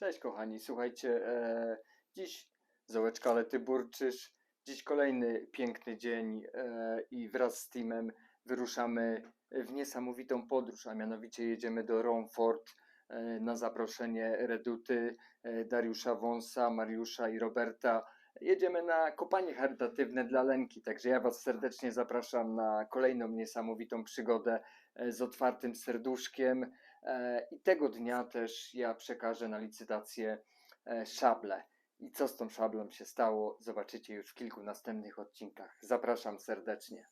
Cześć kochani, słuchajcie, e, dziś Zołeczka, ale ty burczysz. Dziś kolejny piękny dzień e, i wraz z teamem wyruszamy w niesamowitą podróż, a mianowicie jedziemy do Romford e, na zaproszenie Reduty, e, Dariusza Wąsa, Mariusza i Roberta. Jedziemy na kopanie charytatywne dla Lenki, także ja Was serdecznie zapraszam na kolejną niesamowitą przygodę e, z otwartym serduszkiem. E, I tego dnia też ja przekażę na licytację e, szablę. I co z tą szablą się stało, zobaczycie już w kilku następnych odcinkach. Zapraszam serdecznie.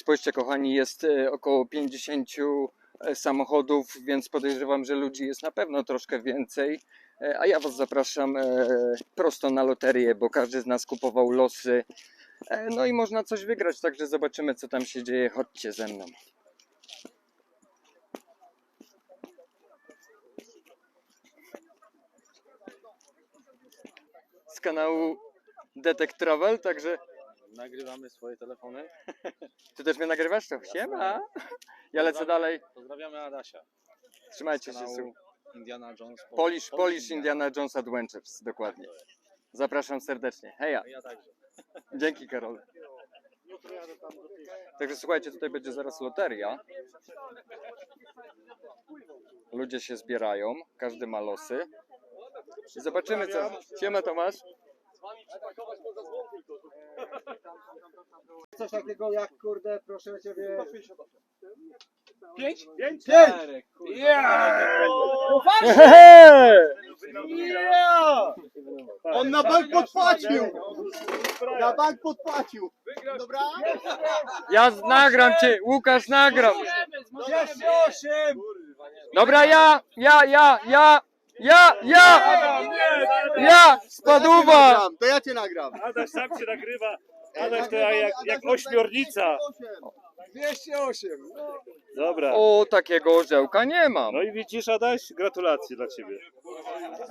Spójrzcie, kochani, jest e, około 50 e, samochodów, więc podejrzewam, że ludzi jest na pewno troszkę więcej. E, A ja Was zapraszam prosto na loterię, bo każdy z nas kupował losy. No i można coś wygrać, także zobaczymy, co tam się dzieje. Chodźcie ze mną. Z kanału Detect Travel, także Nagrywamy swoje telefony. ty też mnie nagrywasz? To siema. Ja lecę dalej. Pozdrawiamy Adasia. Trzymajcie z się. kanału su- Indiana Jones. Pol- Polish, Polish Indiana Jones Adventures, dokładnie. Zapraszam serdecznie. Heja. Ja także. Dzięki Karol. Także słuchajcie, tutaj będzie zaraz loteria. Ludzie się zbierają, każdy ma losy. I zobaczymy co. Siema Tomasz. Coś takiego jak, kurde, proszę ciebie... Pięć? Pięć? Pięć! On na bank podpłacił! Na bank podpłacił! Dobra? Ja z- nagram cię, Łukasz nagram. 208! Dobra, ja, ja, ja, ja, ja, ja, ja, spadłowa. To ja cię nagram. Adaś sam się nagrywa. Adaś to jak, jak ośmiornica. 208! Dobra. O, takiego orzełka nie mam. No i widzisz Adaś? Gratulacje dla ciebie.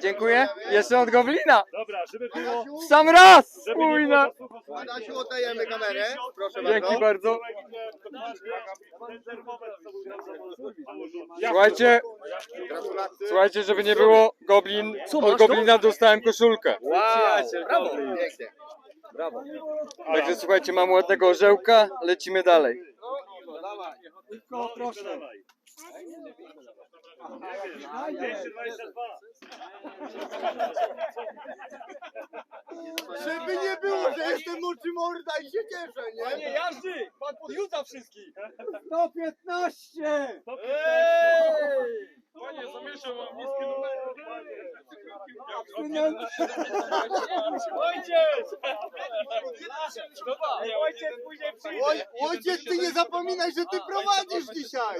Dziękuję. Jeszcze od Gowlina. Dobra, żeby było... W sam raz. Żeby nie Spójna. było Adasiu, oddajemy kamerę. Proszę Dzięki bardzo. Ten termometr, co był na samochodzie. Słuchajcie, Gratulacje. słuchajcie, żeby nie było Goblin. Od Goblina dostałem koszulkę. Wow! Brawo! Pięknie. Brawo. Także słuchajcie, mam ładnego orzełka. Lecimy dalej. Tylko proszę. Dawaj. 222. Żeby nie było, że jestem oczy morda i się cieszę, nie? Panie Jazdy! Pan podjuca wszystkich! 115! Panie, zamieszał mam niskie numery. Ojciec! Ojciec później przyjdzie. Oj, ojciec, ty nie zapominaj, że ty prowadzisz dzisiaj!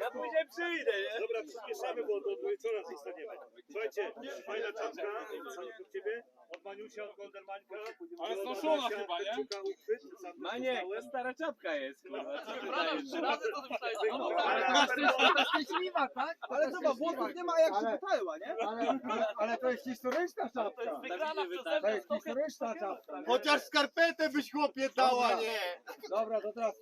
Ja później przyjdę, nie? Dobra, przyspieszamy, bo do wieczora zostaniemy. Słuchajcie, fajna czapka od ciebie, od Maniusia, od Goldermańka. Ale znoszona Adasia, chyba, nie? Maniek, stara czapka jest, kurwa. Co ty dajesz? tak? Ale zobacz, włosów nie ma jak się pytała, nie? Ale, ale to jest historyczna czapka. To jest historyczna czapka. Chociaż skarpetę byś chłopie dała, nie? Dobra, to teraz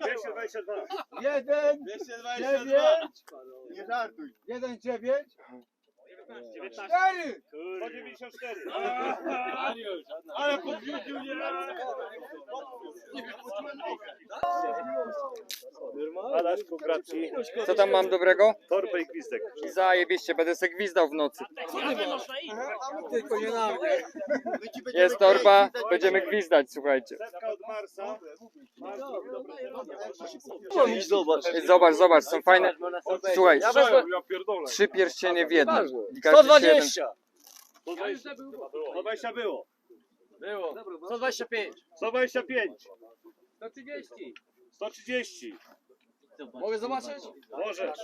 222. jeden, 222. dziewięć, nie żartuj, jeden, dziewięć, 19. cztery! 194. Mariusz, Ale podjudził mnie Adaś, pokracji, Co tam mam dobrego? torbę i gwizdek. Zajebiście, będę se gwizdał w nocy. Tylko nie na mnie. Jest torba, będziemy gwizdać, słuchajcie. Zobacz, zobacz, są fajne. Słuchaj, trzy pierścienie w jednym. I każdy się jeden- 120 było. Było. 125. 125, 130. 130. Mogę zobaczyć? Możesz.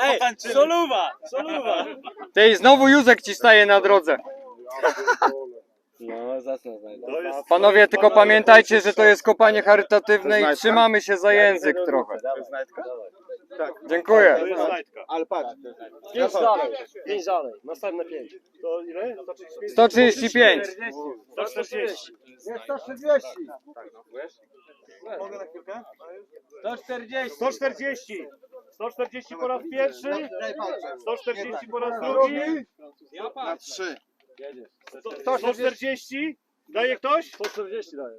Ej, soluwa, soluwa. Tej znowu Józek ci staje na drodze. No, jest, Panowie, tylko pamiętajcie, że to jest kopanie charytatywne i trzymamy się za język trochę. Dziękuję. to jest znajdka. Ale patrz. Pięć dalej, pięć dalej, następne pięć. To ile? 135? 135. 140. Jest 140. Mogę na chwilkę? 140. 140. 140 po raz pierwszy. Daj patrzę. 140 po raz drugi. Ja Na patrzę. trzy. 140. Daje ktoś? 140 daje.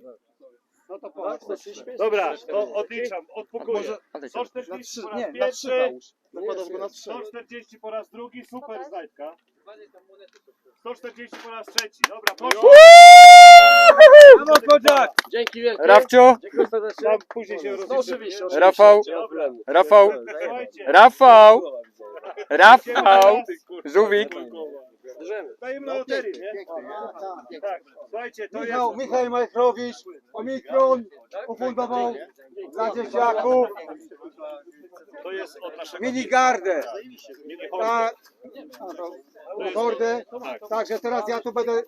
Tak. No to Tak, patrz. 135. Dobra, to odliczam, odpukuję. Ale 140 po raz na trzy pierwszy. załóż. Nakładasz go na trzy. 140 po raz drugi, super znajdka. 140 po raz trzeci, dobra, proszę. Brawo, Kodziak. Dzięki wielkie. Rafcio, Dziękuję serdecznie. Tam później się No rozliczymy. oczywiście, oczywiście. Rafał, Nie ma problemu. Rafał, Słuchajcie, Rafał, Rafał, Żółwik. Bierzemy. dajemy na loterię, nie? Piękny. Tak, słuchajcie, to Michał, jest... Michał Majchrowicz, Omikron ufundował dla dzieciaków To jest od naszego... minigardę. Mini To hordę. Tak, Także teraz ja tu będę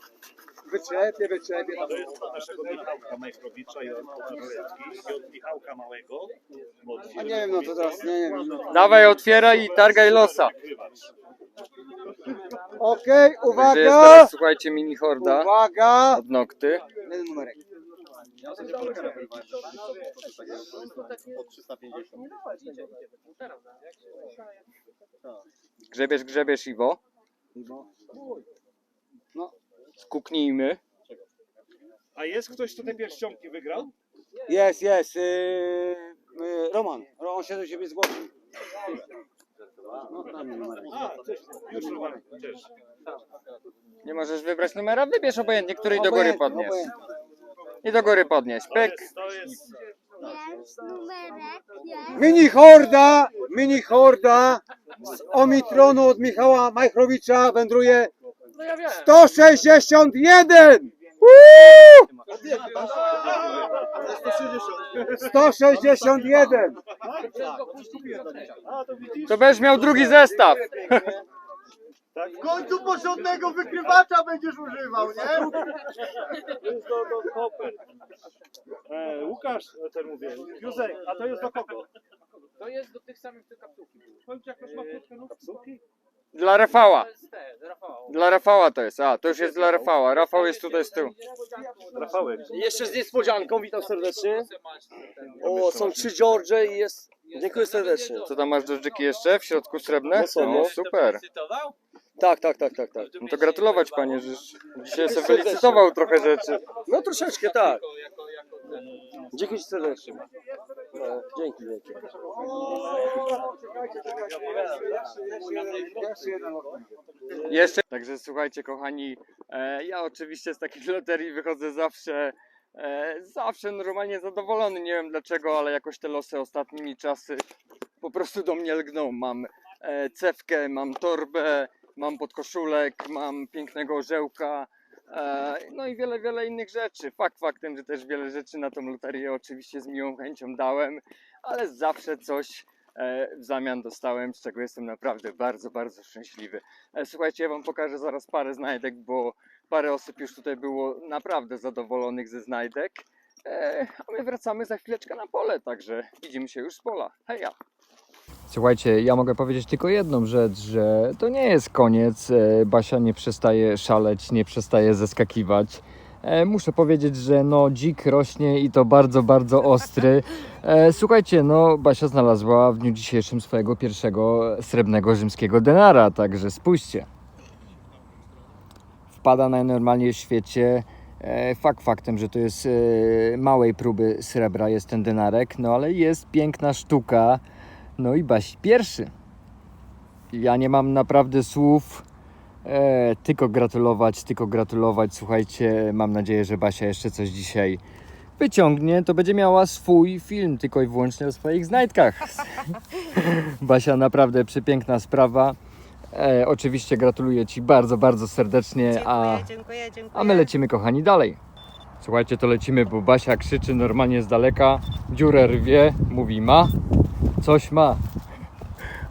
wyczepię, wyczepię. to jest od naszego Michałka Majchrowicza i od Kowarzewski i od Michałka Małego. A nie wiem, no to teraz nie wiem. Dawaj, otwieraj i targaj losa. Okej, jest uwaga! teraz, słuchajcie, mini horda Uwaga! od Nokty. Jeden numerek. Grzebiesz, grzebiesz, Iwo. No. Skuknijmy. A jest ktoś, kto te pierścionki wygrał? Jest, jest. Yy, yy, Roman. On się do ciebie zgłosił. No. A, też, już Roman. Nie możesz wybrać numera? Wybierz obojętnie, który i do góry Obojętnie, podniesz. obojętnie. I do góry podnieś. To Pyk. jest, to jest Jest numerek, jest. Mini horda, mini horda z Omitronu od Michała Majchrowicza wędruje No ja wiem. 161! Woo! 161! A, to będziesz miał drugi zestaw. W końcu porządnego wykrywacza będziesz używał, nie? to jest do. E, Łukasz, e, ten mówię, Józek, a to jest do kogo? To jest do tych samych tych kapsułki. Powiem ci, jak masz. Kapsułki? Dla Rafała. Dla Rafała to jest. A, to już jest dla Rafała. Rafał jest tutaj z tyłu. Rafałek. Jeszcze z niespodzianką, witam serdecznie. O, są trzy George i jest... Dziękuję serdecznie. Co tam masz do dżyki jeszcze? W środku srebrne? No są, No no. super. Tak, tak, tak, tak, tak. No to gratulować panie, że dzisiaj sobie wylicytował trochę rzeczy. No troszeczkę, tak. Dziękuję ci serdecznie. Dzięki wielkie. Jeszcze. Także słuchajcie kochani, e, ja oczywiście z takiej loterii wychodzę zawsze e, zawsze normalnie zadowolony. Nie wiem dlaczego, ale jakoś te losy ostatnimi czasy po prostu do mnie lgną. Mam e, cewkę, mam torbę, mam podkoszulek, mam pięknego orzełka. E, No i wiele, wiele innych rzeczy. Fakt faktem, że też wiele rzeczy na tą loterię oczywiście z miłą chęcią dałem, ale zawsze coś e, w zamian dostałem, z czego jestem naprawdę bardzo, bardzo szczęśliwy. E, Słuchajcie, ja Wam pokażę zaraz parę znajdek, bo parę osób już tutaj było naprawdę zadowolonych ze znajdek. A my wracamy za chwileczkę na pole, także widzimy się już z pola. Heja! Słuchajcie, ja mogę powiedzieć tylko jedną rzecz, że to nie jest koniec. E, Basia nie przestaje szaleć, nie przestaje zeskakiwać. E, Muszę powiedzieć, że no dzik rośnie i to bardzo, bardzo ostry. E, Słuchajcie, no Basia znalazła w dniu dzisiejszym swojego pierwszego srebrnego rzymskiego denara, także spójrzcie. Wpada najnormalniej w świecie. Fakt faktem, że to jest małej próby srebra jest ten denarek, no ale jest piękna sztuka. No i Basi pierwszy. Ja nie mam naprawdę słów. E, tylko gratulować, tylko gratulować. Słuchajcie, mam nadzieję, że Basia jeszcze coś dzisiaj wyciągnie. To będzie miała swój film, tylko i wyłącznie o swoich znajdkach. Basia, naprawdę przepiękna sprawa. E, oczywiście gratuluję Ci bardzo, bardzo serdecznie, a, Dziękuję, dziękuję, dziękuję. a my lecimy kochani dalej. Słuchajcie, to lecimy, bo Basia krzyczy normalnie z daleka, dziurę rwie, mówi ma, coś ma.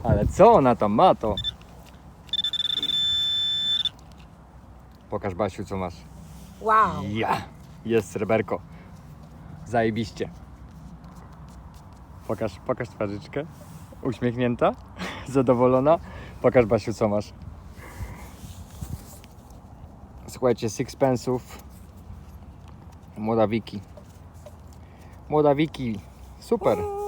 Ale co ona tam ma to? Pokaż Basiu co masz. Wow. Ja! Jest sreberko. Zajebiście. Pokaż, pokaż twarzyczkę. Uśmiechnięta? Zadowolona? Pokaż Basiu co masz. Słuchajcie, sixpensów. Młoda Wiki. Młoda Wiki. Super.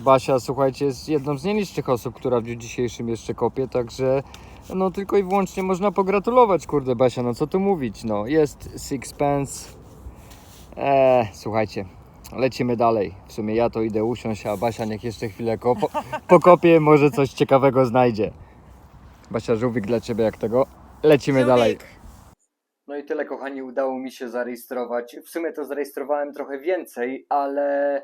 Basia, słuchajcie, jest jedną z nielicznych osób, która w dniu dzisiejszym jeszcze kopie, także no tylko i wyłącznie można pogratulować, kurde Basia, no co tu mówić, no jest Sixpence. Eee, słuchajcie, lecimy dalej. W sumie ja to idę usiąść, a Basia niech jeszcze chwilę kopo, pokopie, może coś ciekawego znajdzie. Basia, żółwik dla Ciebie jak tego. Lecimy Żółwik. dalej. No i tyle kochani, udało mi się zarejestrować. W sumie to zarejestrowałem trochę więcej, ale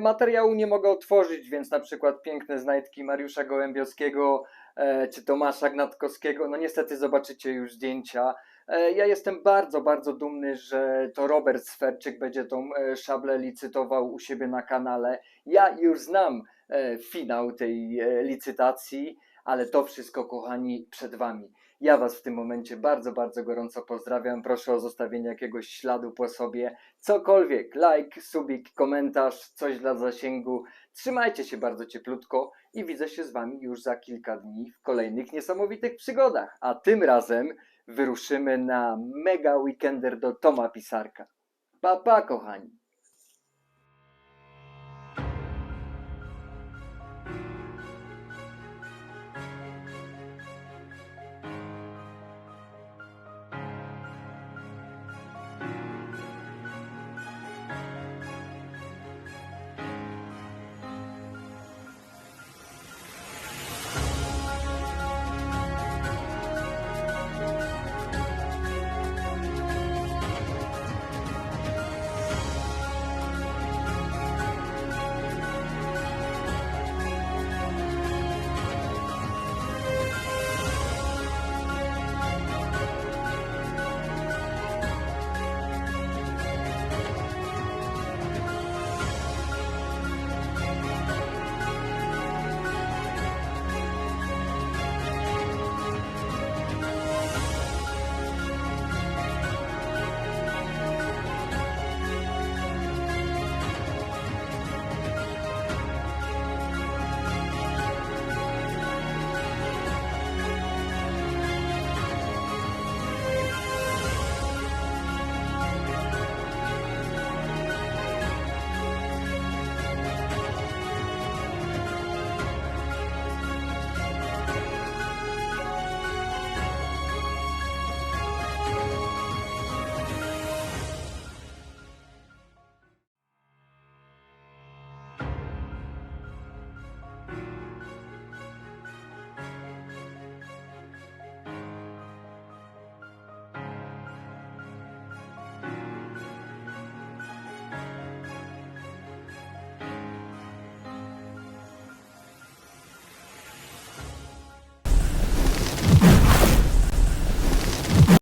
materiału nie mogę otworzyć, więc na przykład piękne znajdki Mariusza Gołębiowskiego e, czy Tomasza Gnatkowskiego, no niestety zobaczycie już zdjęcia. E, ja jestem bardzo, bardzo dumny, że to Robert Sferczyk będzie tą e, szablę licytował u siebie na kanale. Ja już znam e, finał tej e, licytacji, ale to wszystko kochani przed Wami. Ja Was w tym momencie bardzo, bardzo gorąco pozdrawiam. Proszę o zostawienie jakiegoś śladu po sobie. Cokolwiek, like, subik, komentarz, coś dla zasięgu. Trzymajcie się bardzo cieplutko i widzę się z Wami już za kilka dni w kolejnych niesamowitych przygodach. A tym razem wyruszymy na mega weekender do Toma Pisarka. Pa, pa, kochani!